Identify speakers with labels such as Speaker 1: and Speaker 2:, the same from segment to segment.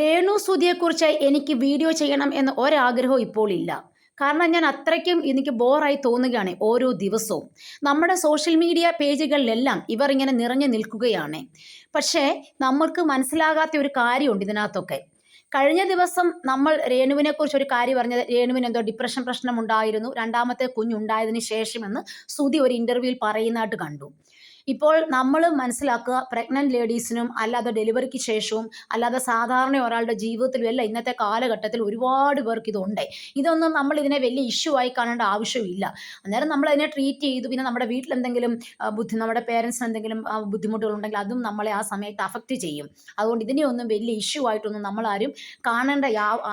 Speaker 1: രേണു സുധിയെക്കുറിച്ച് എനിക്ക് വീഡിയോ ചെയ്യണം എന്ന ഒരാഗ്രഹവും ഇപ്പോൾ ഇല്ല. കാരണം ഞാൻ അത്രയ്ക്കും എനിക്ക് ബോറായി തോന്നുകയാണ് ഓരോ ദിവസവും. നമ്മുടെ സോഷ്യൽ മീഡിയ പേജുകളിലെല്ലാം ഇവർ ഇങ്ങനെ നിറഞ്ഞു നിൽക്കുകയാണ്. പക്ഷേ നമ്മൾക്ക് മനസ്സിലാകാത്ത ഒരു കാര്യമുണ്ട് ഇതിനകത്തൊക്കെ. കഴിഞ്ഞ ദിവസം നമ്മൾ രേണുവിനെ കുറിച്ച് ഒരു കാര്യം പറഞ്ഞത് രേണുവിന് എന്തോ ഡിപ്രഷൻ പ്രശ്നം ഉണ്ടായിരുന്നു രണ്ടാമത്തെ കുഞ്ഞുണ്ടായതിനു ശേഷമെന്ന് സുധി ഒരു ഇന്റർവ്യൂവിൽ പറയുന്നതായിട്ട് കണ്ടു. ഇപ്പോൾ നമ്മൾ മനസ്സിലാക്കുക പ്രഗ്നന്റ് ലേഡീസിനും അല്ലാതെ ഡെലിവറിക്ക് ശേഷവും അല്ലാതെ സാധാരണ ഒരാളുടെ ജീവിതത്തിലും എല്ലാം ഇന്നത്തെ കാലഘട്ടത്തിൽ ഒരുപാട് പേർക്ക് ഇതുണ്ട്. ഇതൊന്നും നമ്മൾ ഇതിനെ വലിയ ഇഷ്യൂ ആയി കാണേണ്ട ആവശ്യമില്ല. അന്നേരം നമ്മൾ അതിനെ ട്രീറ്റ് ചെയ്തു. പിന്നെ നമ്മുടെ വീട്ടിൽ എന്തെങ്കിലും ബുദ്ധി നമ്മുടെ പേരൻസിന് എന്തെങ്കിലും ബുദ്ധിമുട്ടുകളുണ്ടെങ്കിൽ അതും നമ്മളെ ആ സമയത്ത് അഫക്റ്റ് ചെയ്യും. അതുകൊണ്ട് ഇതിനെ ഒന്നും വലിയ ഇഷ്യൂ ആയിട്ടൊന്നും നമ്മളാരും കാണേണ്ട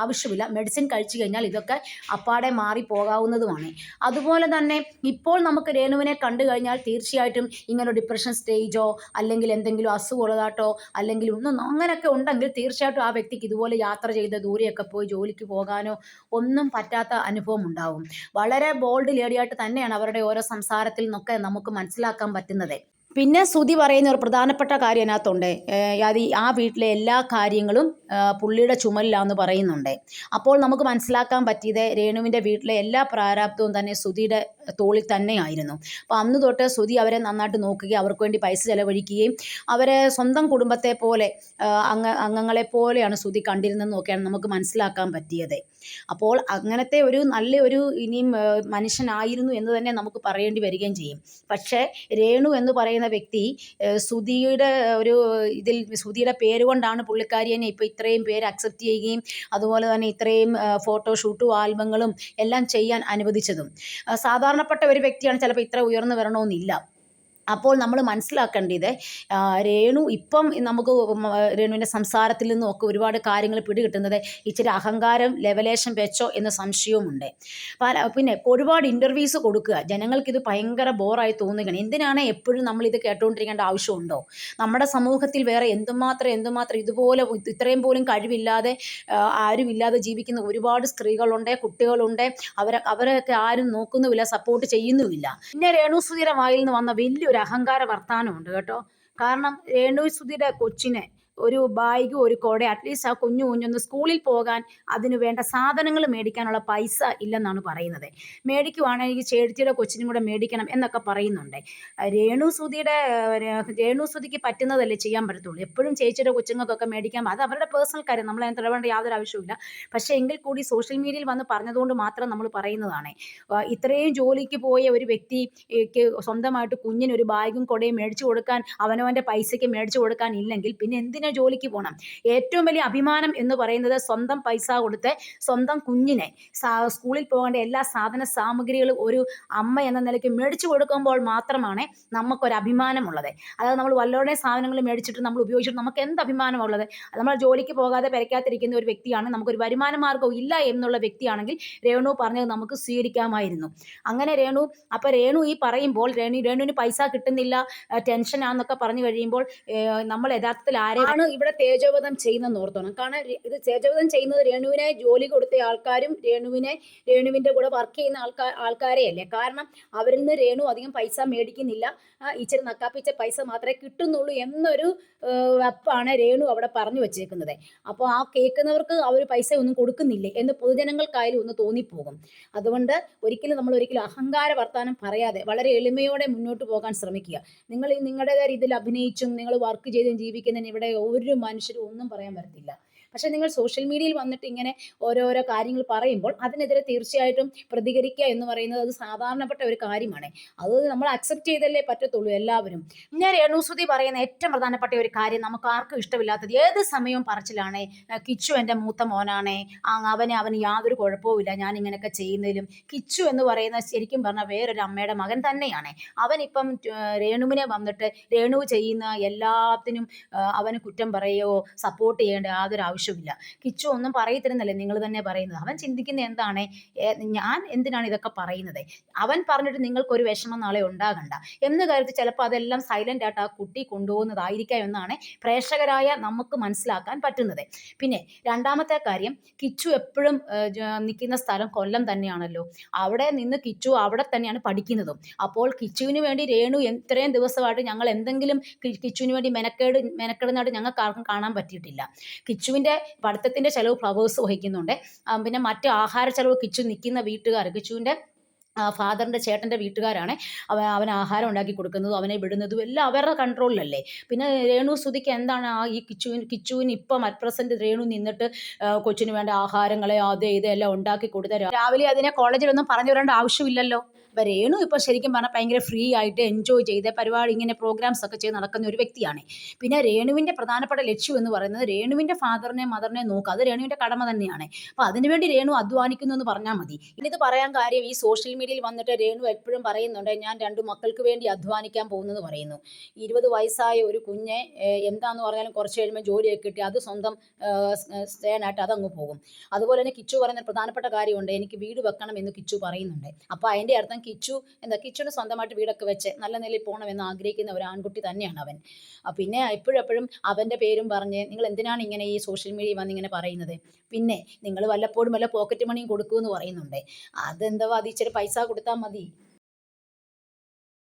Speaker 1: ആവശ്യമില്ല. മെഡിസിൻ കഴിച്ചു കഴിഞ്ഞാൽ ഇതൊക്കെ അപ്പാടെ മാറി പോകാവുന്നതുമാണ് അതുപോലെ തന്നെ ഇപ്പോൾ നമുക്ക് രേണുവിനെ കണ്ടു കഴിഞ്ഞാൽ തീർച്ചയായിട്ടും ഇങ്ങനെ ഡിപ്രഷൻ സ്റ്റേജോ അല്ലെങ്കിൽ എന്തെങ്കിലും അസുഖമുള്ളതാട്ടോ അല്ലെങ്കിൽ ഒന്നും അങ്ങനെയൊക്കെ ഉണ്ടെങ്കിൽ തീർച്ചയായിട്ടും ആ വ്യക്തിക്ക് ഇതുപോലെ യാത്ര ചെയ്ത് ദൂരെയൊക്കെ പോയി ജോലിക്ക് പോകാനോ ഒന്നും പറ്റാത്ത അനുഭവം ഉണ്ടാവും. വളരെ ബോൾഡ് ലേഡിയായിട്ട് തന്നെയാണ് അവരുടെ ഓരോ സംസാരത്തിൽ നിന്നൊക്കെ നമുക്ക് മനസ്സിലാക്കാൻ പറ്റുന്നത്. പിന്നെ ശ്രുതി പറയുന്ന ഒരു പ്രധാനപ്പെട്ട കാര്യം അതിനകത്തുണ്ട്. അത് ആ വീട്ടിലെ എല്ലാ കാര്യങ്ങളും പുള്ളിയുടെ ചുമലിലാന്ന് പറയുന്നുണ്ട്. അപ്പോൾ നമുക്ക് മനസ്സിലാക്കാൻ പറ്റിയത് രേണുവിന്റെ വീട്ടിലെ എല്ലാ പ്രാരാബ്ദവും തന്നെ ശ്രുതിയുടെ തോളിൽ തന്നെയായിരുന്നു. അപ്പോൾ അന്ന് തൊട്ട് ശ്രുതി അവരെ നന്നായിട്ട് നോക്കുകയും അവർക്ക് വേണ്ടി പൈസ ചെലവഴിക്കുകയും അവരെ സ്വന്തം കുടുംബത്തെ പോലെ അംഗ അംഗങ്ങളെ പോലെയാണ് ശ്രുതി കണ്ടിരുന്നതെന്നൊക്കെയാണ് നമുക്ക് മനസ്സിലാക്കാൻ പറ്റിയത്. അപ്പോൾ അങ്ങനത്തെ ഒരു നല്ല ഒരു ഇനിയും മനുഷ്യനായിരുന്നു എന്ന് തന്നെ നമുക്ക് പറയേണ്ടി വരികയും ചെയ്യും. പക്ഷേ രേണു എന്ന് പറയുന്ന വ്യക്തി ഏഹ് സുധിയുടെ ഒരു ഇതിൽ സുധിയുടെ പേര് കൊണ്ടാണ് ഇപ്പോൾ ഇത്രയും പേര് അക്സെപ്റ്റ് ചെയ്യുകയും അതുപോലെ തന്നെ ഇത്രയും ഫോട്ടോഷൂട്ടും ആൽബങ്ങളും എല്ലാം ചെയ്യാൻ അനുവദിച്ചതും. സാധാരണപ്പെട്ട ഒരു വ്യക്തിയാണ് ചിലപ്പോൾ ഇത്ര ഉയർന്നു വരണമെന്നില്ല. അപ്പോൾ നമ്മൾ മനസ്സിലാക്കേണ്ടത് രേണു ഇപ്പം നമുക്ക് രേണുവിന്റെ സംസാരത്തിൽ നിന്നും ഒക്കെ ഒരുപാട് കാര്യങ്ങൾ പിടികിട്ടുന്നത് ഇച്ചിരി അഹങ്കാരം ലെവലേഷൻ വെച്ചോ എന്ന സംശയവുമുണ്ട്. പല പിന്നെ ഒരുപാട് ഇന്റർവ്യൂസ് കൊടുക്കുക. ജനങ്ങൾക്കിത് ഭയങ്കര ബോറായി തോന്നുകയാണ്. എന്തിനാണ് എപ്പോഴും നമ്മൾ ഇത് കേട്ടുകൊണ്ടിരിക്കേണ്ട ആവശ്യമുണ്ടോ? നമ്മുടെ സമൂഹത്തിൽ വേറെ എന്തുമാത്രം എന്തുമാത്രം ഇതുപോലെ ഇത് ഇത്രയും പോലും കഴിവില്ലാതെ ആരുമില്ലാതെ ജീവിക്കുന്ന ഒരുപാട് സ്ത്രീകളുണ്ട് കുട്ടികളുണ്ട്. അവരെ അവരെയൊക്കെ ആരും നോക്കുന്നുമില്ല സപ്പോർട്ട് ചെയ്യുന്നുമില്ല. പിന്നെ രേണു സുധീര വായിൽ നിന്ന് വന്ന വലിയൊരു അഹങ്കാര വർത്താനമുണ്ട് കേട്ടോ. കാരണം രേണു കൊച്ചിനെ ഒരു ബാഗ് ഒരു കോടെ അറ്റ്ലീസ്റ്റ് ആ കുഞ്ഞു കുഞ്ഞൊന്ന് സ്കൂളിൽ പോകാൻ അതിന് വേണ്ട സാധനങ്ങൾ മേടിക്കാനുള്ള പൈസ ഇല്ലെന്നാണ് പറയുന്നത്. മേടിക്കുവാണെങ്കിൽ ചേച്ചിയുടെ കൊച്ചിനും കൂടെ മേടിക്കണം എന്നൊക്കെ പറയുന്നുണ്ട്. രേണു സുതിയുടെ രേണു സുതിക്ക് പറ്റുന്നതല്ലേ ചെയ്യാൻ പറ്റത്തുള്ളൂ. എപ്പോഴും ചേച്ചിയുടെ കൊച്ചുങ്ങൾക്കൊക്കെ മേടിക്കാൻ അത് അവരുടെ പേഴ്സണൽ കാര്യം. നമ്മൾ അതിന് തടവേണ്ട യാതൊരു ആവശ്യമില്ല പക്ഷേ എങ്കിൽ കൂടി സോഷ്യൽ മീഡിയയിൽ വന്ന് പറഞ്ഞതുകൊണ്ട് മാത്രം നമ്മൾ പറയുന്നതാണ്. ഇത്രയും ജോലിക്ക് പോയ ഒരു വ്യക്തിക്ക് സ്വന്തമായിട്ട് കുഞ്ഞിന് ഒരു ബാഗും കൊടയും മേടിച്ചു കൊടുക്കാൻ അവനവന്റെ പൈസയ്ക്ക് മേടിച്ചു കൊടുക്കാൻ ഇല്ലെങ്കിൽ പിന്നെ എന്തിനാ ജോലിക്ക് പോകണം ഏറ്റവും വലിയ അഭിമാനം എന്ന് പറയുന്നത് സ്വന്തം പൈസ കൊടുത്ത് സ്വന്തം കുഞ്ഞിനെ സ്കൂളിൽ പോകേണ്ട എല്ലാ സാധന സാമഗ്രികളും ഒരു അമ്മ എന്ന നിലയ്ക്ക് മേടിച്ചു കൊടുക്കുമ്പോൾ മാത്രമാണ് നമുക്കൊരു അഭിമാനമുള്ളത് അതായത് നമ്മൾ വല്ലവരുടെ സാധനങ്ങൾ മേടിച്ചിട്ട് നമ്മൾ ഉപയോഗിച്ചിട്ട് നമുക്ക് എന്ത് അഭിമാനമുള്ളത് നമ്മൾ ജോലിക്ക് പോകാതെ പെരക്കാത്തിരിക്കുന്ന ഒരു വ്യക്തിയാണ്. നമുക്കൊരു വരുമാന മാർഗവും ഇല്ല എന്നുള്ള വ്യക്തിയാണെങ്കിൽ രേണു പറഞ്ഞത് നമുക്ക് സ്വീകരിക്കാമായിരുന്നു. അങ്ങനെ രേണു അപ്പോൾ രേണു ഈ പറയുമ്പോൾ രേണു രേണുവിന് പൈസ കിട്ടുന്നില്ല ടെൻഷനാന്നൊക്കെ പറഞ്ഞു കഴിയുമ്പോൾ നമ്മൾ യഥാർത്ഥത്തിൽ ആരെയാണ് ഇവിടെ തേജോവധം ചെയ്യുന്നതെന്ന് ഓർത്തോണം കാരണം ഇത് തേജോവധം ചെയ്യുന്നത് രേണുവിനെ ജോലി കൊടുത്ത ആൾക്കാരും രേണുവിനെ രേണുവിന്റെ കൂടെ വർക്ക് ചെയ്യുന്ന ആൾക്കാർ ആൾക്കാരെയല്ലേ? കാരണം അവരിൽ നിന്ന് രേണു അധികം പൈസ മേടിക്കുന്നില്ല. ഇച്ചിരി നക്കാപ്പിച്ച പൈസ മാത്രമേ കിട്ടുന്നുള്ളൂ എന്നൊരു വപ്പാണ് രേണു അവിടെ പറഞ്ഞു വെച്ചേക്കുന്നത്. അപ്പോൾ ആ കേൾക്കുന്നവർക്ക് അവർ പൈസ ഒന്നും കൊടുക്കുന്നില്ലേ എന്ന് പൊതുജനങ്ങൾക്കായാലും ഒന്ന് തോന്നിപ്പോകും. അതുകൊണ്ട് ഒരിക്കലും നമ്മൾ ഒരിക്കലും അഹങ്കാര വർത്താനം പറയാതെ വളരെ എളിമയോടെ മുന്നോട്ട് പോകാൻ ശ്രമിക്കുക. നിങ്ങൾ നിങ്ങളുടെ നിങ്ങളുടേതായ രീതിയിൽ അഭിനയിച്ചും നിങ്ങൾ വർക്ക് ചെയ്തും ജീവിക്കുന്നതിന് ഇവിടെ ഒരു മനുഷ്യരും ഒന്നും പറയാൻ പറ്റത്തില്ല പക്ഷേ നിങ്ങൾ സോഷ്യൽ മീഡിയയിൽ വന്നിട്ട് ഇങ്ങനെ ഓരോരോ കാര്യങ്ങൾ പറയുമ്പോൾ അതിനെതിരെ തീർച്ചയായിട്ടും പ്രതികരിക്കുക എന്ന് പറയുന്നത് അത് സാധാരണപ്പെട്ട ഒരു കാര്യമാണ്. അത് നമ്മൾ അക്സെപ്റ്റ് ചെയ്തല്ലേ പറ്റത്തുള്ളൂ എല്ലാവരും. ഞാൻ രേണുസുതി പറയുന്ന ഏറ്റവും പ്രധാനപ്പെട്ട ഒരു കാര്യം നമുക്ക് ആർക്കും ഇഷ്ടമില്ലാത്തത് ഏത് സമയവും പറച്ചിലാണ് "ആ, കിച്ചു എന്റെ മൂത്ത മോനാണ് അവനെ അവന് യാതൊരു കുഴപ്പവുമില്ല ഞാൻ ഇങ്ങനെയൊക്കെ ചെയ്യുന്നതിലും. കിച്ചു എന്ന് പറയുന്ന ശരിക്കും പറഞ്ഞാൽ വേറൊരു അമ്മയുടെ മകൻ തന്നെയാണ്. അവനിപ്പം രേണുവിനെ വന്നിട്ട് രേണു ചെയ്യുന്ന എല്ലാത്തിനും അവന് കുറ്റം പറയുകയോ സപ്പോർട്ട് ചെയ്യേണ്ട യാതൊരു ആവശ്യമില്ല. കിച്ചു ഒന്നും പറയത്തിരുന്നല്ലേ നിങ്ങൾ തന്നെ പറയുന്നത്. അവൻ ചിന്തിക്കുന്ന എന്താണ്? ഞാൻ എന്തിനാണ് ഇതൊക്കെ പറയുന്നത്? അവൻ പറഞ്ഞിട്ട് നിങ്ങൾക്കൊരു വിഷമം നാളെ ഉണ്ടാകണ്ട. എന്ന് കരുതി ചിലപ്പോൾ അതെല്ലാം സൈലന്റ് ആയിട്ട് ആ കുട്ടി കൊണ്ടുപോകുന്നതായിരിക്കാം എന്നാണ് പ്രേക്ഷകരായ നമുക്ക് മനസ്സിലാക്കാൻ പറ്റുന്നത്. പിന്നെ രണ്ടാമത്തെ കാര്യം കിച്ചു എപ്പോഴും നിൽക്കുന്ന സ്ഥലം കൊല്ലം തന്നെയാണല്ലോ. അവിടെ നിന്ന് കിച്ചു അവിടെ തന്നെയാണ് പഠിക്കുന്നതും. അപ്പോൾ കിച്ചുവിന് വേണ്ടി രേണു ഇത്രയും ദിവസമായിട്ട് ഞങ്ങൾ എന്തെങ്കിലും കിച്ചുവിന് വേണ്ടി മെനക്കേട് മെനക്കെടുന്നതായിട്ട് ഞങ്ങൾക്ക് ആർക്കും കാണാൻ പറ്റിയിട്ടില്ല. കിച്ചുവിന്റെ കിച്ചുവിന്റെ പഠിത്തത്തിന്റെ ചിലവ് ഫ്ലവേഴ്സ് വഹിക്കുന്നുണ്ട്. പിന്നെ മറ്റ് ആഹാര ചെലവ് കിച്ചു നിൽക്കുന്ന വീട്ടുകാർ കിച്ചുവിന്റെ ഫാദറിന്റെ ചേട്ടന്റെ വീട്ടുകാരാണ് അവൻ അവൻ ആഹാരം ഉണ്ടാക്കി കൊടുക്കുന്നതും അവനെ വിടുന്നതും എല്ലാം അവരുടെ കൺട്രോളിലല്ലേ പിന്നെ രേണു സ്തുതിക്ക് എന്താണ് ആ ഈ കിച്ചുവിന് കിച്ചുവിന് ഇപ്പം അറ്റ് പ്രസന്റ് രേണു നിന്നിട്ട് കൊച്ചിന് വേണ്ട ആഹാരങ്ങളെ അത് ഇത് എല്ലാം ഉണ്ടാക്കി കൊടുത്ത രാവിലെ അതിനെ കോളേജിലൊന്നും പറഞ്ഞു വരേണ്ട ആവശ്യമില്ലല്ലോ. അപ്പം രേണു ഇപ്പോൾ ശരിക്കും പറഞ്ഞാൽ ഭയങ്കര ഫ്രീ ആയിട്ട് എൻജോയ് ചെയ്ത് പരിപാടി ഇങ്ങനെ പ്രോഗ്രാംസ് ഒക്കെ ചെയ്ത് നടക്കുന്ന ഒരു വ്യക്തിയാണ്. പിന്നെ രേണുവിന്റെ പ്രധാനപ്പെട്ട ലക്ഷ്യം എന്ന് പറയുന്നത് രേണുവിന്റെ ഫാദറിനെ മദറിനെ നോക്കുക. അത് രേണുവിന്റെ കടമ തന്നെയാണ്. അപ്പോൾ അതിനുവേണ്ടി രേണു അധ്വാനിക്കുന്നു എന്ന് പറഞ്ഞാൽ മതി. ഇത് പറയാൻ കാര്യം ഈ സോഷ്യൽ മീഡിയയിൽ വന്നിട്ട് രേണു എപ്പോഴും പറയുന്നുണ്ട് ഞാൻ രണ്ട് മക്കൾക്ക് വേണ്ടി അധ്വാനിക്കാൻ പോകുന്നത് പറയുന്നു. ഇരുപത് വയസ്സായ ഒരു കുഞ്ഞെ എന്താന്ന് പറഞ്ഞാലും കുറച്ച് കഴിയുമ്പോൾ ജോലിയൊക്കെ കിട്ടി അത് സ്വന്തം സ്റ്റേനായിട്ട് അതങ്ങ് പോകും. അതുപോലെ തന്നെ കിച്ചു പറയുന്ന പ്രധാനപ്പെട്ട കാര്യമുണ്ട് എനിക്ക് വീട് വെക്കണം എന്ന് കിച്ചു പറയുന്നുണ്ട്. അപ്പോൾ അതിന്റെ അർത്ഥം കിച്ചു. എന്താ കിച്ചുവിന് സ്വന്തമായിട്ട് വീടൊക്കെ വെച്ച് നല്ല നിലയിൽ പോകണമെന്ന് ആഗ്രഹിക്കുന്ന ഒരു ആൺകുട്ടി തന്നെയാണ് അവൻ. പിന്നെ എപ്പോഴെപ്പോഴും എപ്പോഴും അവന്റെ പേരും പറഞ്ഞ് നിങ്ങൾ എന്തിനാണ് ഇങ്ങനെ ഈ സോഷ്യൽ മീഡിയ വന്ന് ഇങ്ങനെ പറയുന്നത്? പിന്നെ നിങ്ങൾ വല്ലപ്പോഴും വല്ല പോക്കറ്റ് മണിയും കൊടുക്കുമെന്ന് പറയുന്നുണ്ട്. അതെന്താ അത് ഇച്ചിരി പൈസ കൊടുത്താൽ മതി.